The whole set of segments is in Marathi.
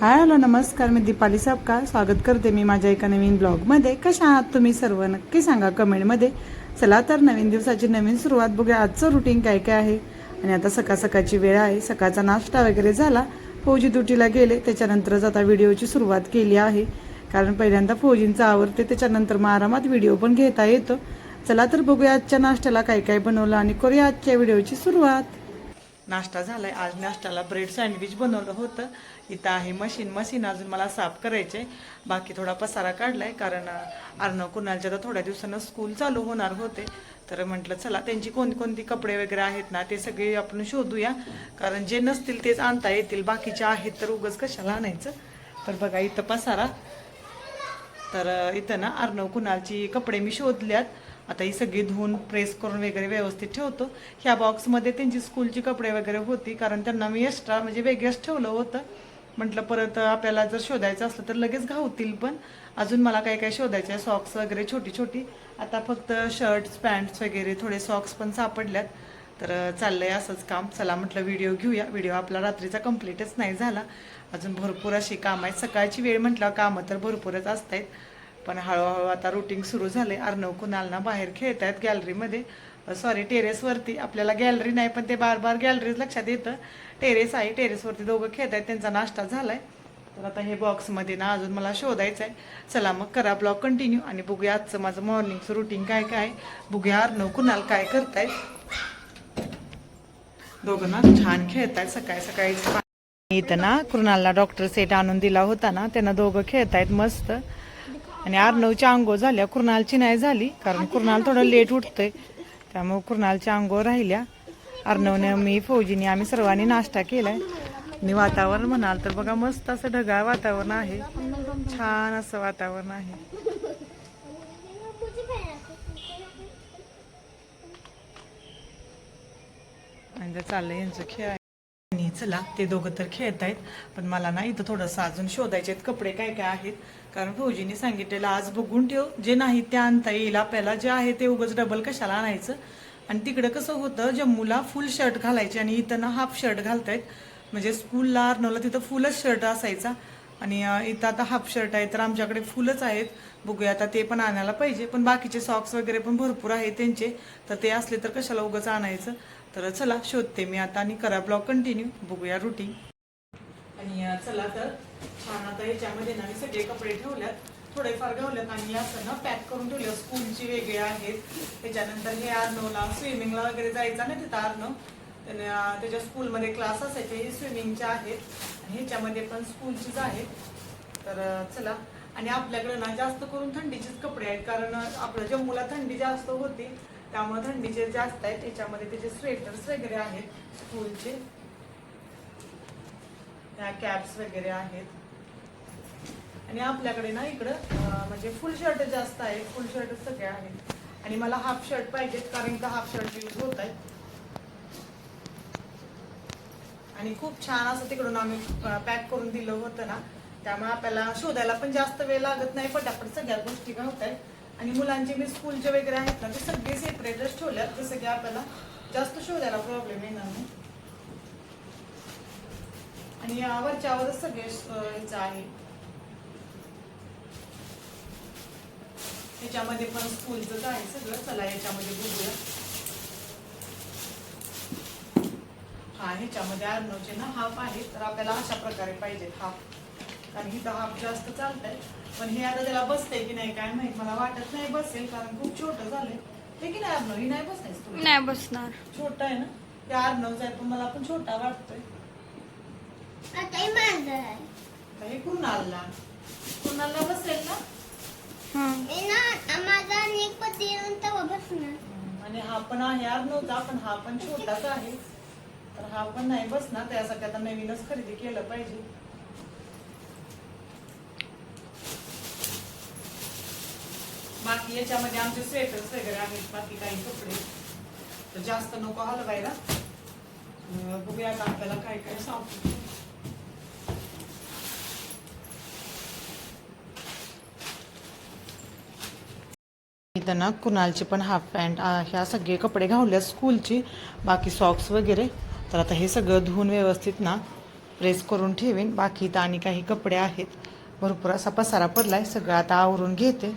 हाय हॅलो नमस्कार. मी दीपाली सापका स्वागत करते मी माझ्या एका नवीन ब्लॉगमध्ये. कशा आहात तुम्ही सर्व? नक्की सांगा कमेंटमध्ये. चला तर नवीन दिवसाची नवीन सुरुवात बघूया. आजचं रुटीन काय काय आहे? आणि आता सकाळ सकाळची वेळ आहे. सकाळचा नाश्ता वगैरे झाला. फौजी दुटीला गेले. त्याच्यानंतरच आता व्हिडिओची सुरुवात केली आहे. कारण पहिल्यांदा फौजींचं आवडते त्याच्यानंतर मग आरामात व्हिडिओ पण घेता येतो. चला तर बघूया आजच्या नाश्त्याला काय काय बनवलं आणि करूया आजच्या व्हिडिओची सुरुवात. नाश्ता आहे आज नाश्त्याला ब्रेड सँडविच बनवलं होतं. इथं आहे मशीन मशीन अजून मला साफ करायचे बाकी थोडा पसारा काढला आहे कारण अर्णव कुणालच्या तर थोड्या दिवसानं स्कूल चालू होणार होते. तर म्हटलं चला त्यांची कोणकोणती कपडे वगैरे आहेत ना ते सगळे आपण शोधूया. कारण जे नसतील तेच आणता येतील. बाकीचे आहेत तर उगच कशाला आणायचं? तर बघा इथं पसारा. तर इथं ना अर्णव कुणालची कपडे मी शोधल्यात. आता ही सगळी धुवून प्रेस करून वगैरे व्यवस्थित ठेवतो. ह्या बॉक्समध्ये त्यांची स्कूलची कपडे वगैरे होती कारण त्यांना मी एक्स्ट्रा म्हणजे वेगळंच ठेवलं होतं. म्हटलं परत आपल्याला जर शोधायचं असलं तर लगेच घावतील पण. अजून मला काय काय शोधायचं आहे सॉक्स वगैरे छोटी छोटी. आता फक्त शर्ट्स पॅन्ट्स वगैरे थोडे सॉक्स पण सापडल्यात. तर चाललंय असंच काम. चला म्हटलं व्हिडिओ घेऊया. व्हिडिओ आपला रात्रीचा कम्प्लीटच नाही झाला. अजून भरपूर अशी कामं आहेत. सकाळची वेळ म्हटल्यावर कामं तर भरपूरच असतात पण हळूहळू आता रुटीन सुरू झाले अर्णव कुणालना बाहेर खेळत आहेत गॅलरीमध्ये सॉरी टेरेसवरती आपल्याला गॅलरी नाही पण ते बार बार गॅलरीज लक्षात येतं. टेरेस आहे टेरेसवरती दोघं खेळत आहेत त्यांचा नाश्ता झालाय. तर आता हे बॉक्समध्ये ना अजून मला शोधायचं आहे चला मग करा ब्लॉग कंटिन्यू आणि बघूया आजचं माझं मॉर्निंगचं रुटीन काय काय आहे. बघूया अर्णव कुणाल काय करतायत. दोघं ना छान खेळतायत. सकाळी सकाळी इथं ना कृणालला डॉक्टर सेट आणून दिला होता ना त्यांना दोघं खेळतायत मस्त. आणि अर्णवची आंघोळ झाल्या. कुर्नालची नाही झाली कारण कुर्नाल थोडं लेट उठतंय. त्यामुळे कुर्नालच्या आंघोळ राहिल्या. अर्णवने मी फौजीने आम्ही सर्वांनी नाश्ता केलाय. आणि वातावरण म्हणाल तर बघा मस्त असं ढगाळ वातावरण आहे. छान असं वातावरण आहे. आणि चाललंय यांचं खेळ चला ते दोघं तर खेळत आहेत पण मला ना इथं थोडंसं अजून शोधायचे आहेत कपडे काय काय आहेत. कारण फौजीने सांगितलेलं आज बघून ठेव जे नाही ते आणता येईल. आपल्याला जे आहे ते उगंच डबल कशाला आणायचं? आणि तिकडं कसं होतं जम्मूला फुल शर्ट घालायचे आणि इथं ना हाफ शर्ट घालतायत. म्हणजे स्कूलला अर्नवला तिथं फुलच शर्ट असायचा. आणि इथं आता हाफ शर्ट आहे तर आमच्याकडे फुलच आहेत. बघूया आता ते पण आणायला पाहिजे पण बाकीचे सॉक्स वगैरे पण भरपूर आहेत त्यांचे. तर ते असले तर कशाला उगाच आणायचं? तर चला शोधते मी आता आणि करा ब्लॉग कंटिन्यू बघूया रुटीन आणि चला तर छान आता ह्याच्यामध्ये ना मी सगळे कपडे ठेवल्यात थोडेफार घावल्यात आणि असं ना पॅक करून ठेवलं स्कूलची वेगळे आहेत. त्याच्यानंतर हे अर्नवला स्विमिंगला वगैरे जायचं ना तिथं अर्नव त्याच्या स्कूलमध्ये क्लास असायचे हे स्विमिंगचे आहेत. आणि ह्याच्यामध्ये पण स्कूलचीच आहेत. तर चला. आणि आपल्याकडे ना जास्त करून थंडीचेच कपडे आहेत कारण आपलं आपल्या जम्मूला थंडी जास्त होती. त्यामुळे थंडीचे जास्त आहेत त्याच्यामध्ये त्याचे स्वेटर्स वगैरे आहेत स्कूलचे त्या कॅप्स वगैरे आहेत. आणि आपल्याकडे ना इकडं म्हणजे फुल शर्ट जास्त आहे फुल शर्ट सगळे आहेत. आणि मला हाफ शर्ट पाहिजेत कारण का हाफ शर्ट यूज होत आहेत. आणि खूप छान असं तिकडून आम्ही पॅक करून दिलं होतं ना. त्यामुळे आपल्याला शोधायला पण जास्त वेळ लागत नाही पटापट सगळ्या गोष्टी होत आहेत आणि मुलांचे मी स्कूलचे वगैरे आहेत ना ते सगळे सेपरेटच ठेवल्यात. जसं की आपल्याला जास्त शोधायला प्रॉब्लेम येणार नाही. आणि या वरच्यावरच सगळे ह्याचं आहे. ह्याच्यामध्ये पण स्कूलच आहे सगळं. चला याच्यामध्ये बघूया. हा ह्याच्यामध्ये अर्नवचे ना हाफ आहे तर आपल्याला अशा प्रकारे पाहिजेत हाफ. कारण इथं हाफ जास्त चालतंय. पण हे आता त्याला बसतंय की नाही काय माहीत. मला वाटत नाही बसेल कारण खूप छोटं झालंय. हे की नाही अर्नव ही नाही बसायचं नाही बसणार. छोटा आहे ना? ते अर्नवचा आहे पण मला पण छोटा वाटतोय. तर हे कुणालला? कुणालला बसेल ना? आणि हा पण आहे अर्नवचा पण हा पण छोटाच आहे. तर हा पण नाही बसणार. त्यासाठी आता नवीनच खरेदी केलं पाहिजे. बाकी याच्यामध्ये आमचे स्वेटर्स वगैरे आहेत बाकी काही कपडे. तर जास्त नको हलवायला. बघूया आता आपल्याला काय काय सांगतो इथं ना कुणालची पण हाफ पॅन्ट ह्या सगळे कपडे घावल्या स्कूलची बाकी सॉक्स वगैरे. तर आता हे सगळं धुवून व्यवस्थित ना प्रेस करून ठेवेन. बाकी इथं आणि काही कपडे आहेत. भरपूर असा पसारा पडला आहे सगळं आता आवरून घेते.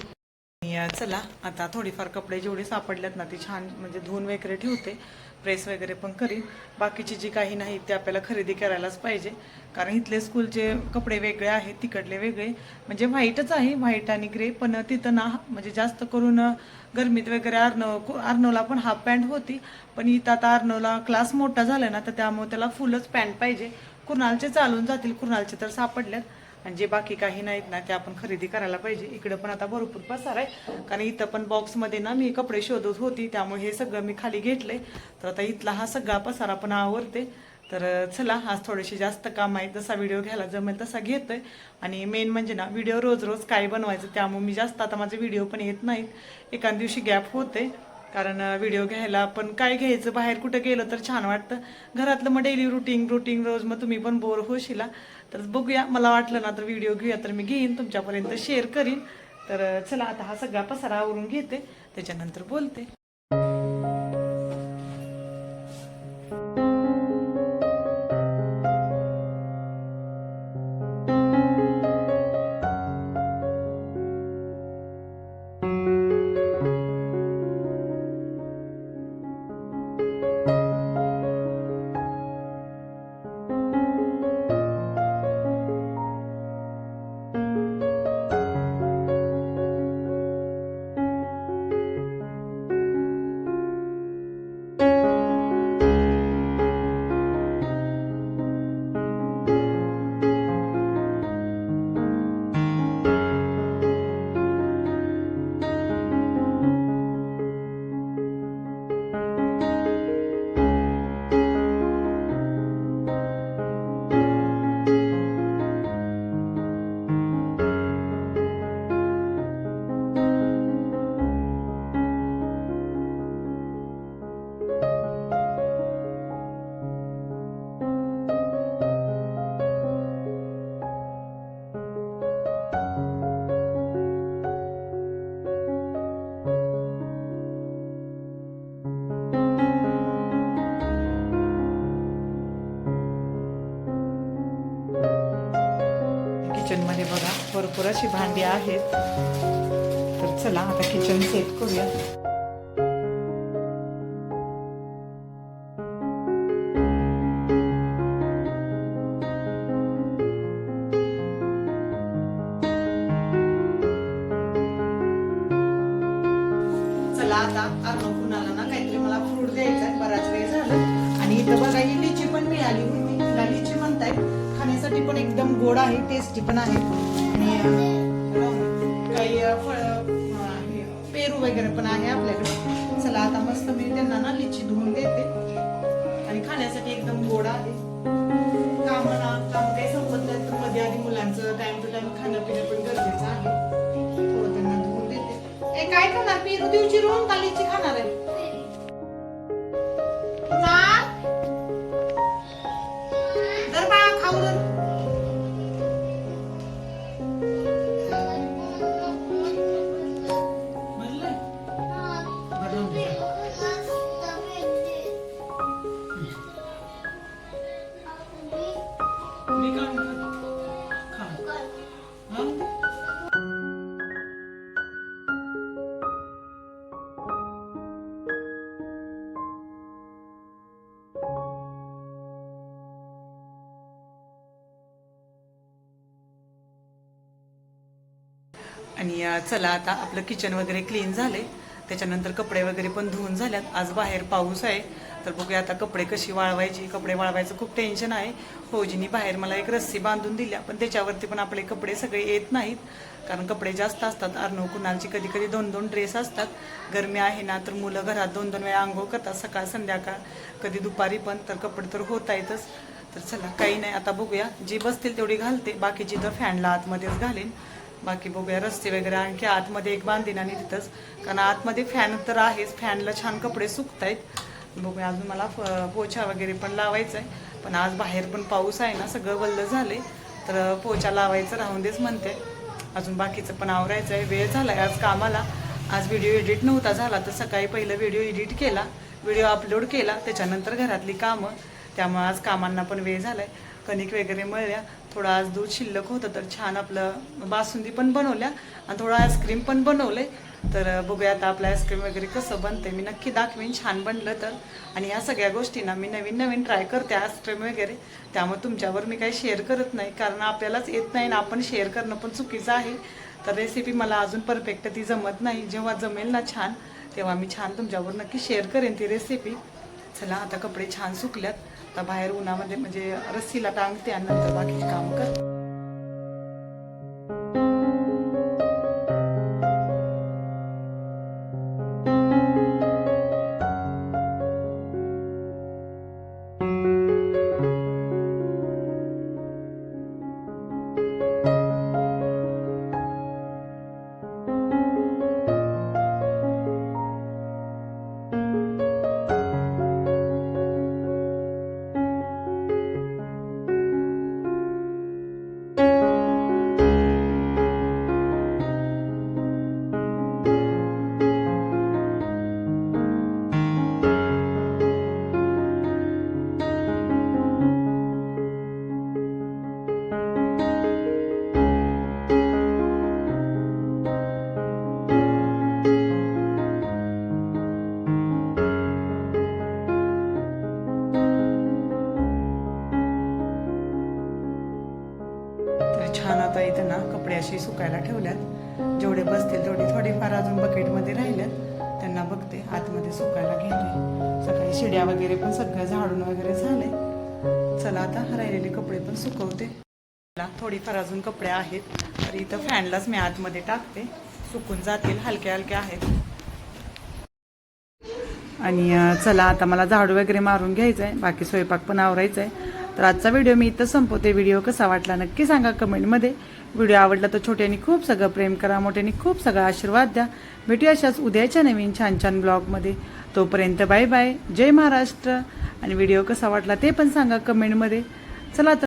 चला आता थोडीफार कपडे जेवढे सापडल्यात ना ती छान म्हणजे धुवून वगैरे ठेवते. प्रेस वगैरे पण करीन. बाकीची जी काही नाही ते आपल्याला खरेदी करायलाच पाहिजे. कारण इथले स्कूलचे कपडे वेगळे आहेत तिकडले वेगळे. म्हणजे व्हाईटच आहे व्हाईट आणि ग्रे पण तिथं ना म्हणजे जास्त करून गरमीत वगैरे अर्नव अर्नवला पण हाफ पॅन्ट होती. पण इथं आता अर्नवला क्लास मोठा झाला ना तर त्यामुळे त्याला फुलच पॅन्ट पाहिजे. कुणालचे चालून जातील कुणालचे तर सापडल्यात. आणि जे बाकी काही नाहीत ना ते आपण खरेदी करायला पाहिजे. इकडं पण आता भरपूर पसार आहे. कारण इथं पण बॉक्समध्ये ना मी कपडे शोधत होती. त्यामुळे हे सगळं मी खाली घेतलंय. तर आता इथला हा सगळा पसारा पण आवरते. तर चला आज थोडेसे जास्त काम आहे. जसा व्हिडिओ घ्यायला जमेल तसा घेतोय. आणि मेन म्हणजे ना व्हिडिओ रोज रोज काय बनवायचं त्यामुळे मी जास्त आता माझे व्हिडिओ पण येत नाहीत. एखाद दिवशी गॅप होते. कारण व्हिडिओ घ्यायला पण काय घ्यायचं? बाहेर कुठं गेलं तर छान वाटतं. घरातलं मग डेली रुटीन रुटीन रोज मग तुम्ही पण बोर होशीला. तर बघूया मला वाटलं ना तर व्हिडिओ घेऊया तर मी घेईन तुमच्यापर्यंत शेअर करीन. तर चला आता हा सगळा पसारा आवरून घेते. त्याच्यानंतर बोलते. भरपूर अशी भांडी आहेत. तर चला आता किचन सेट करूया. चला आता अर्णव कुणाला ना काहीतरी मला फ्रूट द्यायचा बराच वेळ झाला. आणि इथं बघा ही लिची पण मिळाली मी तिला लिची म्हणताय. खाण्यासाठी पण एकदम गोड आहे टेस्टी पण आहे. काही फळ पेरू वगैरे पण आहे आपल्याकडे. चला आता मस्त मी त्यांना ना लिची धुवून देते. आणि खाण्यासाठी एकदम गोड आहे. काम ना काम काही संपत नाही तर मध्ये आधी मुलांचं टाइम टू टाइम खाणं पिणं पण गरजेचं आहे. थोडं त्यांना धुवून देते. ए काय खाणार? पेरू देऊ चिरून का लिची खाणार आहे? चला आता आपलं किचन वगैरे क्लीन झाले त्याच्यानंतर कपडे वगैरे पण धुवून झाल्यात. आज बाहेर पाऊस आहे. तर बघूया आता कपडे कशी वाळवायची. कपडे वाळवायचं खूप टेन्शन आहे. हो, फौजीनी बाहेर मला एक रस्सी बांधून दिल्या पण त्याच्यावरती पण आपले कपडे सगळे येत नाहीत. कारण कपडे जास्त असतात. अर्णव कुणालची कधी कधी दोन दोन ड्रेस असतात. गरमी आहे ना तर मुलं घरात दोन दोन वेळा आंघोळ करतात सकाळ संध्याकाळ. कधी दुपारी पण तर कपडे तर होत आहेतच तर चला काही नाही. आता बघूया. जी बसतील तेवढी घालते. बाकीची तर फॅनला आतमध्येच घालेन. बाकी बघूया रस्ते वगैरे आणखी आतमध्ये एक बांधीन आणि तिथंच. कारण आतमध्ये फॅन तर आहेच फॅनला छान कपडे सुकत आहेत बघूया अजून मला फ- पोछा वगैरे पण लावायचा आहे पण आज बाहेर पण पाऊस आहे ना सगळं वल्ल झाले तर पोछा लावायचं राहून देच म्हणते. अजून बाकीचं पण आवरायचं आहे वेळ झाला आहे आज कामाला. आज व्हिडिओ एडिट नव्हता झाला तर सकाळी पहिलं व्हिडिओ एडिट केला. व्हिडिओ अपलोड केला त्याच्यानंतर घरातली कामं. त्यामुळे आज कामांना पण वेळ झालाय. कणिक वगैरे मळल्या. थोडं आज दूध शिल्लक होतं तर छान आपलं बासुंदी पण बनवल्या आणि थोडं आईस्क्रीम पण बनवले. तर बघूया आता आपलं आईस्क्रीम वगैरे कसं बनते मी नक्की दाखवीन छान बनलं तर. आणि ह्या सगळ्या गोष्टींना मी नवीन नवीन ट्राय करते आईस्क्रीम वगैरे. त्यामुळे तुमच्यावर मी काही शेअर करत नाही. कारण आपल्यालाच येत नाही ना आपण शेअर करणं पण चुकीचं आहे. तर रेसिपी मला अजून परफेक्ट ती जमत नाही. जेव्हा जमेल ना छान तेव्हा मी छान तुमच्यावर नक्की शेअर करेन ती रेसिपी चला आता कपडे छान सुकल्यात. आता बाहेर उन्हामध्ये म्हणजे रस्सीला टांगते आणि नंतर बाकीची कामं करते छान आता इथं ना कपडे असे सुकायला ठेवल्यात. जेवढे बसतील तेवढे थोडेफार अजून बकेटमध्ये राहिल्यात. त्यांना बघते आतमध्ये सुकायला घेते. सकाळी शिड्या वगैरे पण सगळं झाडून वगैरे झाले चला आता राहिलेले कपडे पण सुकवते. मला थोडीफार अजून कपडे आहेत. तर इथं फॅनलाच मी आतमध्ये टाकते. सुकून जातील हलके हलके आहेत. आणि चला आता मला झाडू वगैरे मारून घ्यायचं आहे बाकी स्वयंपाक पण आवरायचा आहे तर आजचा व्हिडिओ मी इथं संपवते. व्हिडिओ कसा वाटला नक्की सांगा कमेंटमध्ये. व्हिडिओ आवडला तर छोट्यानी खूप सगळं प्रेम करा मोठ्यानी खूप सगळं आशीर्वाद द्या. भेटूया अशाच उद्याच्या नवीन छान छान ब्लॉगमध्ये. तोपर्यंत बाय बाय. जय महाराष्ट्र. आणि व्हिडिओ कसा वाटला ते पण सांगा कमेंटमध्ये. चला तर